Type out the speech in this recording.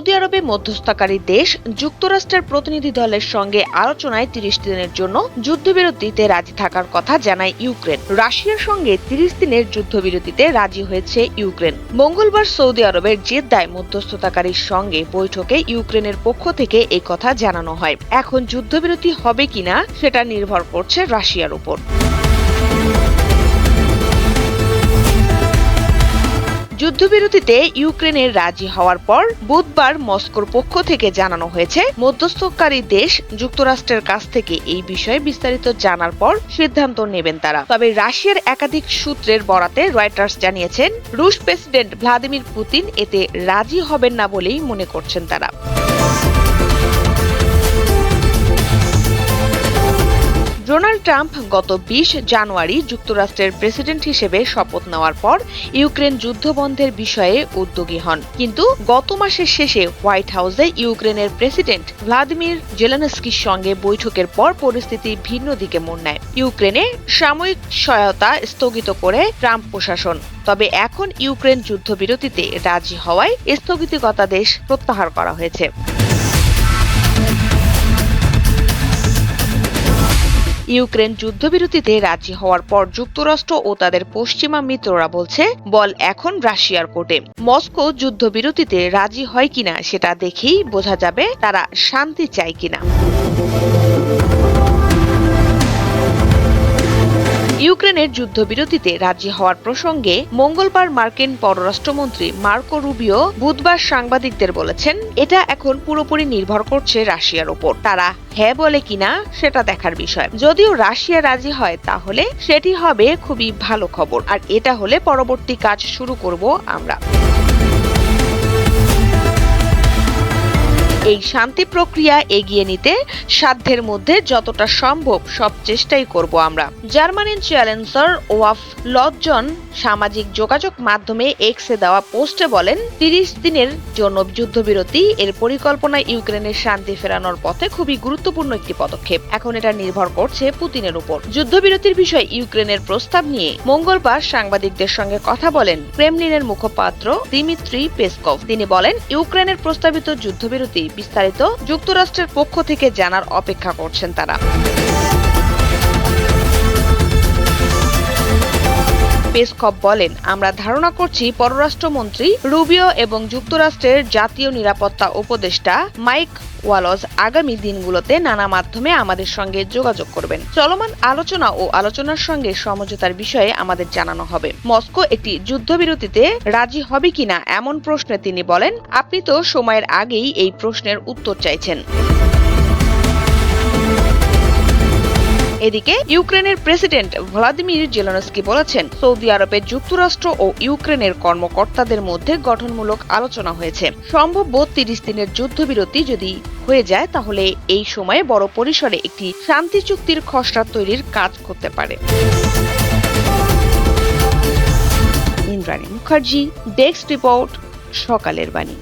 Saudi আরবে মধ্যস্থতাকারী দেশ যুক্তরাষ্ট্রের প্রতিনিধি দলের সঙ্গে আলোচনায় তিরিশ দিনের জন্য যুদ্ধবিরতিতে রাজি থাকার কথা জানায় ইউক্রেন। রাশিয়ার সঙ্গে তিরিশ দিনের যুদ্ধবিরতিতে রাজি হয়েছে ইউক্রেন। মঙ্গলবার সৌদি আরবের জেদ্দায় মধ্যস্থতাকারীর সঙ্গে বৈঠকে ইউক্রেনের পক্ষ থেকে এই কথা জানানো হয়। এখন যুদ্ধবিরতি হবে কিনা সেটা নির্ভর করছে রাশিয়ার উপর। যুদ্ধবিরতিতে ইউক্রেনের রাজি হওয়ার পর বুধবার মস্কোর পক্ষ থেকে জানানো হয়েছে, মধ্যস্থকারী দেশ যুক্তরাষ্ট্রের কাছ থেকে এই বিষয়ে বিস্তারিত জানার পর সিদ্ধান্ত নেবেন তারা। তবে রাশিয়ার একাধিক সূত্রের বরাতে রয়টার্স জানিয়েছেন, রুশ প্রেসিডেন্ট ভ্লাদিমির পুতিন এতে রাজি হবেন না বলেই মনে করছেন তারা। ডোনাল্ড ট্রাম্প গত বিশ জানুয়ারি যুক্তরাষ্ট্রের প্রেসিডেন্ট হিসেবে শপথ নেওয়ার পর ইউক্রেন যুদ্ধবন্ধের বিষয়ে উদ্যোগী হন। কিন্তু গত মাসের শেষে হোয়াইট হাউসে ইউক্রেনের প্রেসিডেন্ট ভ্লাদিমির জেলেনস্কির সঙ্গে বৈঠকের পর পরিস্থিতি ভিন্ন দিকে মোড় নেয়। ইউক্রেনে সাময়িক সহায়তা স্থগিত করে ট্রাম্প প্রশাসন। তবে এখন ইউক্রেন যুদ্ধবিরতিতে রাজি হওয়ায় স্থগিতগতাদেশ প্রত্যাহার করা হয়েছে। ইউক্রেন যুদ্ধবিরতিতে রাজি হওয়ার পর যুক্তরাষ্ট্র ও তাদের পশ্চিমা মিত্ররা বলছে, বল এখন রাশিয়ার কোর্টে। মস্কো যুদ্ধবিরতিতে রাজি হয় কিনা সেটা দেখেই বোঝা যাবে তারা শান্তি চায় কিনা। ইউক্রেনের যুদ্ধবিরতিতে রাজি হওয়ার প্রসঙ্গে মঙ্গলবার মার্কিন পররাষ্ট্রমন্ত্রী মার্কো রুবিও বুধবার সাংবাদিকদের বলেছেন, এটা এখন পুরোপুরি নির্ভর করছে রাশিয়ার ওপর। তারা হ্যাঁ বলে কিনা সেটা দেখার বিষয়। যদিও রাশিয়া রাজি হয়, তাহলে সেটি হবে খুবই ভালো খবর। আর এটা হলে পরবর্তী কাজ শুরু করব আমরা। এই শান্তি প্রক্রিয়া এগিয়ে নিতে সাধ্যের মধ্যে যতটা সম্ভব সব চেষ্টাই করব আমরা। জার্মানির চ্যালেঞ্জার ওয়াফ লজন সামাজিক যোগাযোগ মাধ্যমে এক্সে দেওয়া পোস্টে বলেন, তিরিশ দিনের জন্য যুদ্ধবিরতি, এর পরিকল্পনা ইউক্রেনের শান্তি ফেরানোর পথে খুবই গুরুত্বপূর্ণ একটি পদক্ষেপ। এখন এটা নির্ভর করছে পুতিনের উপর। যুদ্ধবিরতির বিষয়ে ইউক্রেনের প্রস্তাব নিয়ে মঙ্গলবার সাংবাদিকদের সঙ্গে কথা বলেন ক্রেমলিনের মুখপাত্র দিমিত্রি পেসকভ। তিনি বলেন, ইউক্রেনের প্রস্তাবিত যুদ্ধবিরতি বিস্তারিত যুক্তরাষ্ট্রের পক্ষ থেকে জানার অপেক্ষা করছেন তারা। পেসকপ বলেন, আমরা ধারণা করছি পররাষ্ট্রমন্ত্রী রুবিও এবং যুক্তরাষ্ট্রের জাতীয় নিরাপত্তা উপদেষ্টা মাইক ওয়ালজ আগামী দিনগুলোতে নানা মাধ্যমে আমাদের সঙ্গে যোগাযোগ করবেন। চলমান আলোচনা ও আলোচনার সঙ্গে সমঝোতার বিষয়ে আমাদের জানানো হবে। মস্কো একটি যুদ্ধবিরতিতে রাজি হবে কিনা এমন প্রশ্নে তিনি বলেন, আপনি তো সময়ের আগেই এই প্রশ্নের উত্তর চাইছেন। এদিকে ইউক্রেনের প্রেসিডেন্ট ভ্লাদিমির জেলেনস্কি বলেছেন, সৌদি আরবে যুক্তরাষ্ট্র ও ইউক্রেনের কর্মকর্তাদের মধ্যে গঠনমূলক আলোচনা হয়েছে। সম্ভাব্য তিরিশ দিনের যুদ্ধবিরতি যদি হয়ে যায়, তাহলে এই সময়ে বড় পরিসরে একটি শান্তি চুক্তির খসড়া তৈরির কাজ করতে পারে। ইন্দ্রাণী মুখার্জি, ডেস্ক রিপোর্ট, সকালের বাণী।